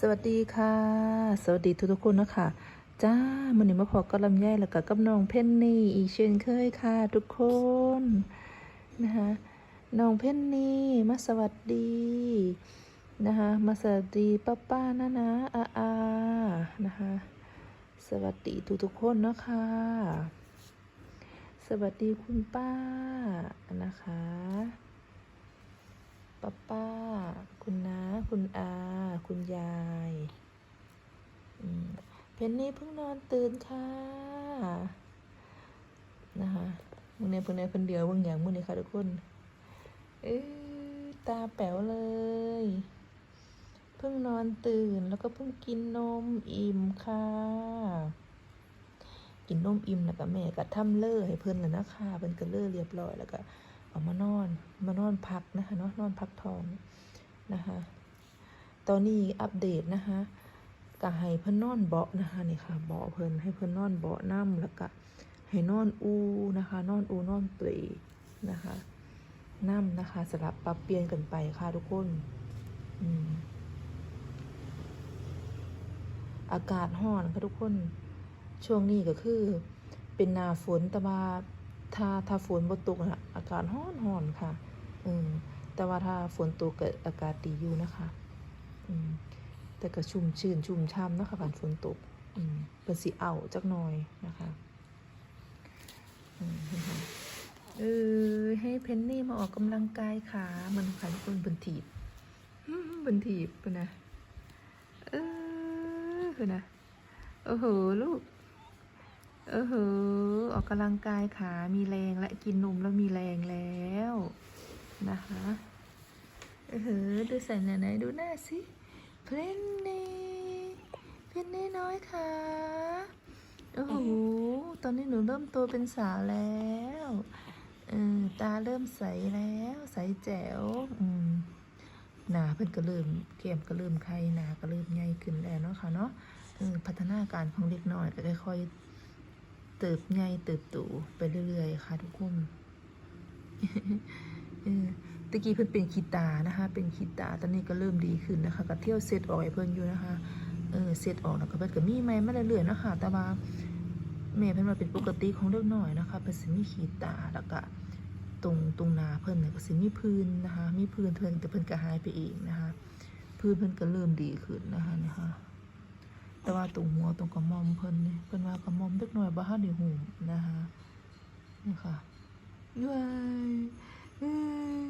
สวัสดีค่ะ สวัสดีทุกทุกคนนะคะจ้ามันนี้มาพอกับลำไยแล้วก็กับน้องเพนนี่อีเช่นเคยค่ะ ทุกคนนะคะน้องเพนนี่มาสวัสดีนะคะมาสวัสดีป้าป้านะนะอาอานะคะสวัสดีทุกทุกคนนะคะสวัสดีคุณป้านะคะ ป้าป้า คุณน้า คุณอา คุณยายเพนนี่เพิ่งนอนตื่นค่ะ นะคะมึงเนี่ยเพิ่งเนี่ยเพิ่นเดียวเบิ่งอย่างมึงเนี่ยค่ะทุกคนเอ้ยตาแป๋วเลย เพิ่งนอนตื่นแล้วก็เพิ่งกินนมอิ่มค่ะ กินนมอิ่มแล้วก็แม่ก็ทำเล่อให้เพิ่นแล้วนะคะเพิ่นก็เล่อเรียบร้อยแล้วก็ เอามานอน มานอนพักนะคะเนาะนอนพักทองนะคะ ตอนนี้อัปเดตนะคะก็ให้เพิ่นนอนเบาะนะคะนี่ค่ะเบาะเพิ่นให้เพิ่นนอนเบาะน้ำแล้วก็ให้นอนอูนะคะ นอนอูนอนเปลนะคะน้ำนะคะสลับปรับเปลี่ยนกันไปค่ะทุกคนอากาศร้อนค่ะทุกคน ช่วงนี้ก็คือ เป็นหนาฝนแต่ว่า ถ้าถ้าฝนบ่ตกอะอากาศร้อนร้อนค่ะอืมแต่ว่าถ้าฝนตกก็อากาศดีอยู่นะคะอืมแต่ก็ชุ่มชื่นชุ่มช่ำนะคะผ่านฝนตกอืมเป็นสีเอาจักหน่อยนะคะอืมเออให้เพนนี่มาออกกำลังกายขามันขันคนบนถีบอื้อบนถีบเป็นะเออเป็นนะโอ้โหลูก เออโหอออกกำลังกายขามีแรงและกินนมแล้วมีแรงแล้วนะคะเออโหดูใส่ไหนไหนดูหน้าสิเพลนนี่เพลนนี่น้อยค่ะโอ้โหตอนนี้หนูเริ่มโตเป็นสาวแล้วเออตาเริ่มใสแล้วใสแจ๋วอืมหนาเพิ่นก็เริ่มเกมก็เริ่มไข่หนาก็เริ่มใหญ่ขึ้นแล้วเนาะค่ะเนาะเออพัฒนาการของเด็กน้อยก็ค่อยๆ เติบใหญ่เติบโตไปเรื่อยๆ ค่ะทุกคนเออตะกี้เพิ่นเป็นขีตานะคะ เป็นขีตา ตอนนี้ก็เริ่มดีขึ้นนะคะก็เที่ยวเซตออกให้เพิ่นอยู่นะคะ เออเซตออกแล้วก็เพิ่นก็มีใหม่มาเรื่อยๆนะคะแต่ว่าแม่เพิ่นว่าเป็นปกติของเด็กน้อยนะคะเพิ่นสิมีขีตาแล้วก็ตรงตรงหน้าเพิ่นน่ะก็สิมีพื้นนะคะ มีพื้นเพิ่นแต่เพิ่นก็หายไปเองนะคะ พื้นเพิ่นก็เริ่มดีขึ้นนะคะนะคะ แต่ว่าตรงหัวตรงกระมอมเพิ่นนี่เพิ่นว่ากระมอมเล็กน้อยบ่ทันได้หูนะคะนี่ค่ะย้ายเอ้ย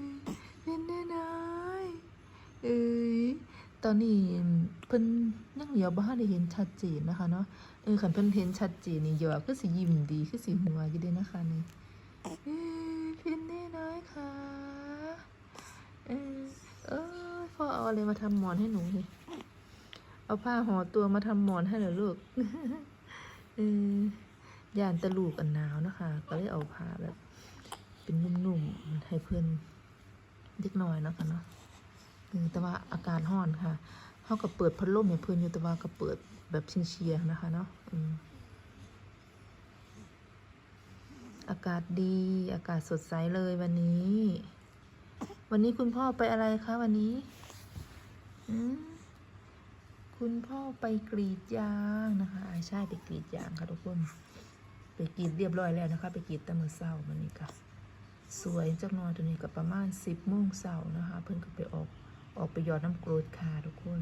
เป็นได้นายเอ้ยตอนนี้เพิ่นยังเหลียวบ่ทันได้เห็นชัดเจนนะคะเนาะเออคันเพิ่นเห็นชัดเจนนี่เดี๋ยวคือสิยิ้มดีคือสิหัวอยู่เด้นะคะนี่เอ้ยเป็นได้นายค่ะเออเอ้ยพ่อเอาอะไรมาทำหมอนให้หนูนี่ เอาผ้าห่อตัวมาทำหมอนให้เหรอลูกเออย่านตะลูกอันหนาวนะคะ ก็เลยเอาผ้าแบบ เป็นนุ่มๆให้เพื่อนเล็กน้อยนะคะเนาะแต่ว่าอากาศร้อนค่ะเขาก็เปิดพัดลมให้เพื่อนอยู่แต่ว่าก็เปิดแบบเชียร์ๆนะคะเนาะอืมอากาศดี อากาศสดใสเลยวันนี้ วันนี้คุณพ่อไปอะไรคะวันนี้ อืม คุณพ่อไปกรีดยางนะคะอาใช่ไปกรีดยางค่ะทุกคน ไปกรีดเรียบร้อยแล้วนะคะ ไปกรีดตั้งมือเศร้ามันนี่ค่ะ สวยจักหนอยตัวนี้ก็ประมาณสิบโมงเสาร์นะคะ เพิ่นก็ไปออกออกไปหยอดน้ำกรดค่ะทุกคน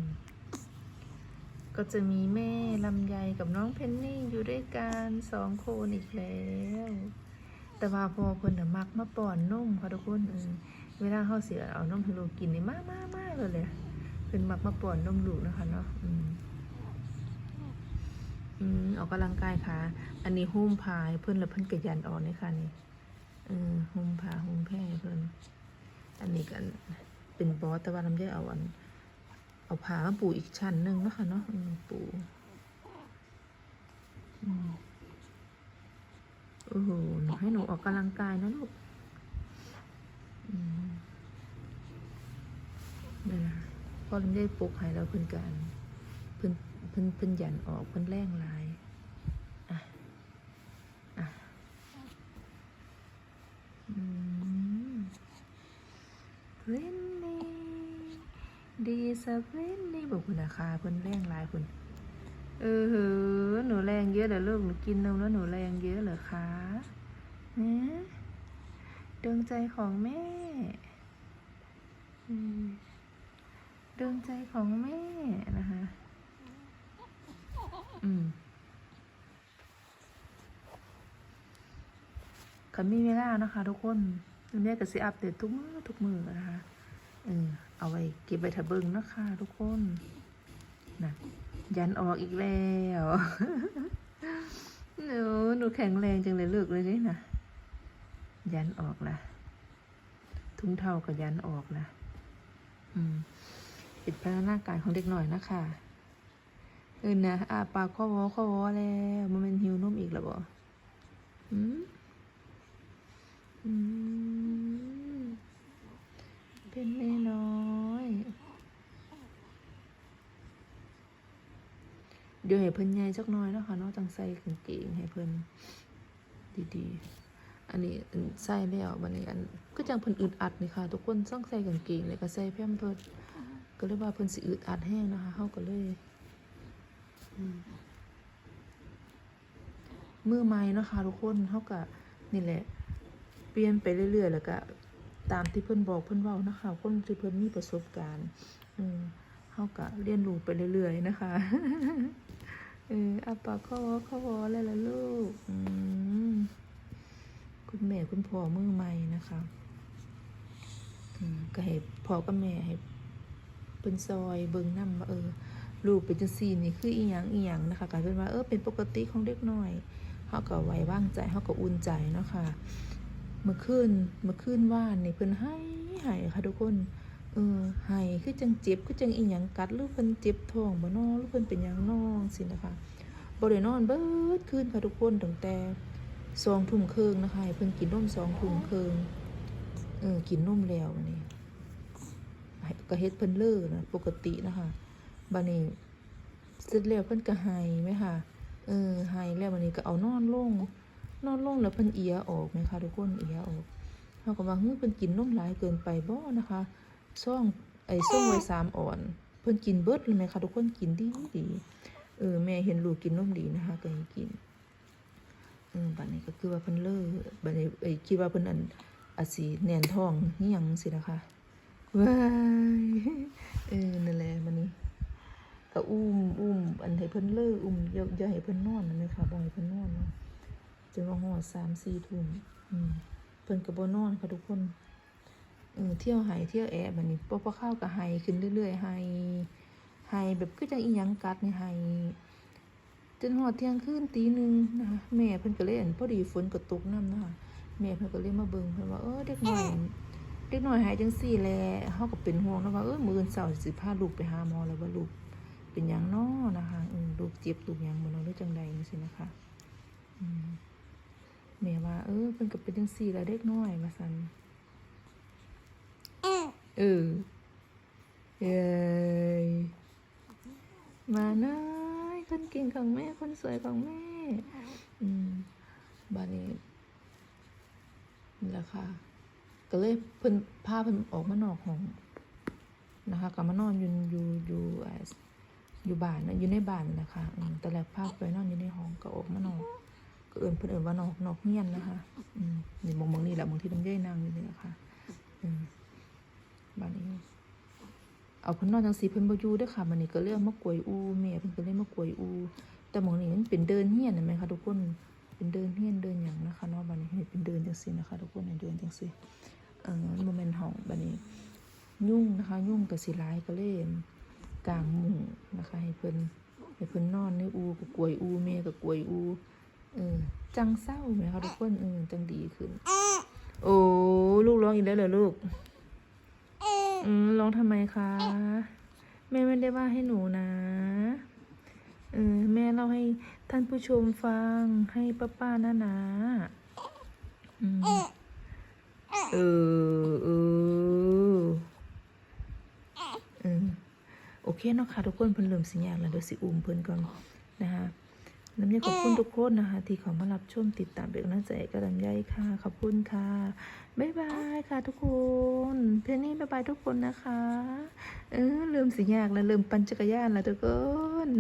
ก็จะมีแม่ลำไยกับน้องเพนนี่อยู่ด้วยกันสองคนอีกแล้ว แต่ว่าพอเพิ่นน่ะมักมาป้อนนมค่ะทุกคนเวลาเขาเสียเอานมให้ลูกกินนี่มากมากมากเลยเลย พิ่นมักมาป้อนนมลูกนะคะเนาะอืมอืมออกกำลังกายค่ะ อันนี้หุ้มพายเพิ่นล้วเพิ่นกระยันออกนี่ค่ะนี่เออหุ้มผ้าหุ้มแพร่เพิ่นอันนี้กันเป็นบอสแต่ว่าลำไยเอาอัน เอาผ้ามาปูอีกชั้นหนึ่งเนาะคะเนาะปูอืมโอ้โหหนูให้หนูออกกำลังกายนะลูกอืมนี่นะ พอลำไยปลุกให้เราเพิ่นกันเพิ่นเพิ่นเพิ่นหยันออกเพิ่นแรงหลายอะอะอืมเรนนี่ดีสเวนนี่บอกคุณนะคะเพิ่นแรงหลายคุณเออเหอหนูแรงเยอะเหรอลูกหนูกินนมแล้วหนูแรงเยอะเหรอคะฮะดวงใจของแม่ อืม ดวงใจของแม่นะคะ อืมคันมีเวลานะคะ ทุกคนแม่ก็สิอัปเดตทุกมือทุกมือนะคะเออเอาไว้เก็บไว้ถ้าเบิ่งนะคะ ทุกคนนะยันออกอีกแล้วหนูหนูแข็งแรงจังเลยเลิกเลยนี่นะยันออกละทุ่งเท่ากับยันออกละอืม ปิดพัฒนาการของเด็กหน่อยนะคะเออนะอาปากข้อวอข้อวอแล้วมันเป็นหิวนุ่มอีกแล้วบ่อืมอืมเป็นแน่น้อยเดี๋ยวให้เพิ่นใหญ่สักหน้อยเนาะคะเนาะจังใส่กางเกงให้เพิ่นดีๆ อันนี้ใส่แล้วบัดนี้อันก็จังเพิ่นอึดอัดนี่ค่ะ ทุกคนต้องใส่กางเกงแล้วก็ใส่แพมเพิร์ส ก็เลยว่าเพิ่นสิอึดอัดแห้งนะคะเฮาก็เลยมือใหม่เนะคะทุกคนเฮาก็นี่แหละ เปลี่ยนไปเรื่อยๆ แล้วก็ตามที่เพิ่นบอกเพิ่นเว้านะคะ คนที่เพิ่นมีประสบการณ์ อืมเฮาก็เรียนรู้ไปเรื่อยๆ นะคะเอออาปากข้อวอข้อวอแล้วล่ะลูก อืมคุณแม่คุณพ่อมือใหม่นะคะ อืมก็ให้พ่อกับแม่ให้ เป็นซอยเบิ่งนำว่าเออลูกเป็นจังซี่นี่คืออีหยังอีหยังนะคะกลายเป็นว่าเออเป็นปกติของเด็กน้อยเฮาก็ไว้วางใจเฮาก็อุ่นใจเนาะค่ะเมื่อคืนเมื่อคืนว่านนี่เพิ่นให้ให้ค่ะทุกคนเออให้คือจังเจ็บคือจังอีหยังกัดหรือเพิ่นเจ็บท้องบ่นอหรือเพิ่นเป็นหยังน้อสินะคะบ่ได้นอนเบิดคืนค่ะทุกคนตั้งแต่สองทุ่มครึ่งนะคะเพิ่นกินนมสองทุ่มครึ่งเออกินนมแล้วบัดนี้ ให้ก็เฮ็ดเพิ่นเลิกนะปกตินะคะบัดนี้เสร็จแล้วเพิ่นก็ให้ไหมค่ะเออให้แล้วบัดนี้ก็เอานอนลงนอนลงแล้วเพิ่นเอียออกไหมคะทุกคนเอียออกเขาก็ว่าเฮ้ยเพิ่นกินนมหลายเกินไปบ่นะคะซ่องไอ้ซ่องไว้สามอ่อน เพิ่นกินเบิดเลยไหมคะทุกคนกินดีดีเออแม่เห็นลูกกินนมดีนะคะก็ให้กินอืมบัดนี้ก็คือว่าเพิ่นเลิกบัดนี้เอ้คิดว่าเพิ่นอันอาจสิแน่นท้องนี่ยังสินะคะ ว้ายเออนั่นแหละมันนี้ก็อุ้มอุ้มอันให้เพิ่นเลิกอุ้มอย่าอย่าให้เพิ่นนอนนะแม่ค่ะบ่ให้เพิ่นนอนเนาะจนว่าหอดสามสี่ทุ่มอืมเพิ่นกับบนอนค่ะทุกคนเออเที่ยวไห้เที่ยวแอบแบบนี้พอพอเข้ากับไห้ขึ้นเรื่อยๆไห้ไห้แบบคือจังอีหยังกัดนี่ไห้จนหอดเที่ยงคืนตีหนึ่งนะคะแม่เพิ่นก็เล่นพอดีฝนก็ตกน้ำนะคะแม่เพิ่นก็เลยมาเบิ่งเพิ่นว่าเออเด็กน้อย ด็กน้อยหายจังซี่แหละเฮาก็เป็นห่วงนะว่าเออมื้ออื่นเช้าสิพาลูกไปหาหมอแล้วว่าลูกเป็นหยังน้อนะคะอืมลูกเจ็บลูกหยังบ่เนาะหรือจังใดจังซี่นะคะอืมแม่ว่าเออเพิ่นก็เป็นจังซี่ละเด็กน้อยว่าซั่นเออเย้ยมาน้อยคนเก่งของแม่ คนสวยของแม่ อืมบัดนี้นี่แหละค่ะ ก็เลยเพิ่นพาเพิ่นออกมานอกห้องนะคะก็มานอนอยู่อยู่อยู่อยู่บ้านนะอยู่ในบ้านนะคะอืมแต่แรกพาไปนอนอยู่ในห้องก็ออกมานอกก็เอินเพิ่นเอินว่านอกนอกเฮียนนะคะอืมนี่มองมองนี่แหละมองที่น้ำย่อยนางนี่นี่แหละค่ะอืมบ้านนี้เอาเพิ่นนอนจังสีเพิ่นบ่อยู่ด้อค่ะบัดนี้ก็เรื่องมากวยอูแม่เพิ่นก็เลยมากวยอู แต่หมองนี้มันเป็นเดินเฮียนเห็นไหมคะทุกคนเป็นเดินเฮียนเดินหยังนะคะเนาะบัดนี้ให้เป็นเดินจังซี่นะคะ ทุกคนเดินจังซี่ เอ่อโมเมนต์ห้องบัดนี้ ยุ่งนะคะ ยุ่งก็สิหลายก็เลยกางมุ้งนะคะ ให้เพิ่นให้เพิ่นนอนในอูก็กวยอูแม่ก็กวยอู เออ จังเศร้าไหมคะทุกคนเออจังดีขึ้น โอ้ลูกร้องอีกแล้วเหรอลูกอืมร้องทำไมคะแม่ไม่ได้ว่าให้หนูนะเออแม่เล่าให้ท่านผู้ชมฟังให้ป้าป้าๆนะนะอืม เออเออเออโอเคเนาะค่ะทุกคนเพิ่นเริ่มสิยาแล้วเดี๋ยวสิอุ้มเพิ่นก่อนนะคะลำไยขอบคุณทุกคนนะคะ ที่เขามารับชมติดตามเป็นกำลังใจกับลำไยค่ะขอบคุณค่ะบ๊ายบายค่ะทุกคนเพลงนี้บ๊ายบายทุกคนนะคะ เออเริ่มสิยากแล้วเริ่มปั่นจักรยานแล้วทุกคน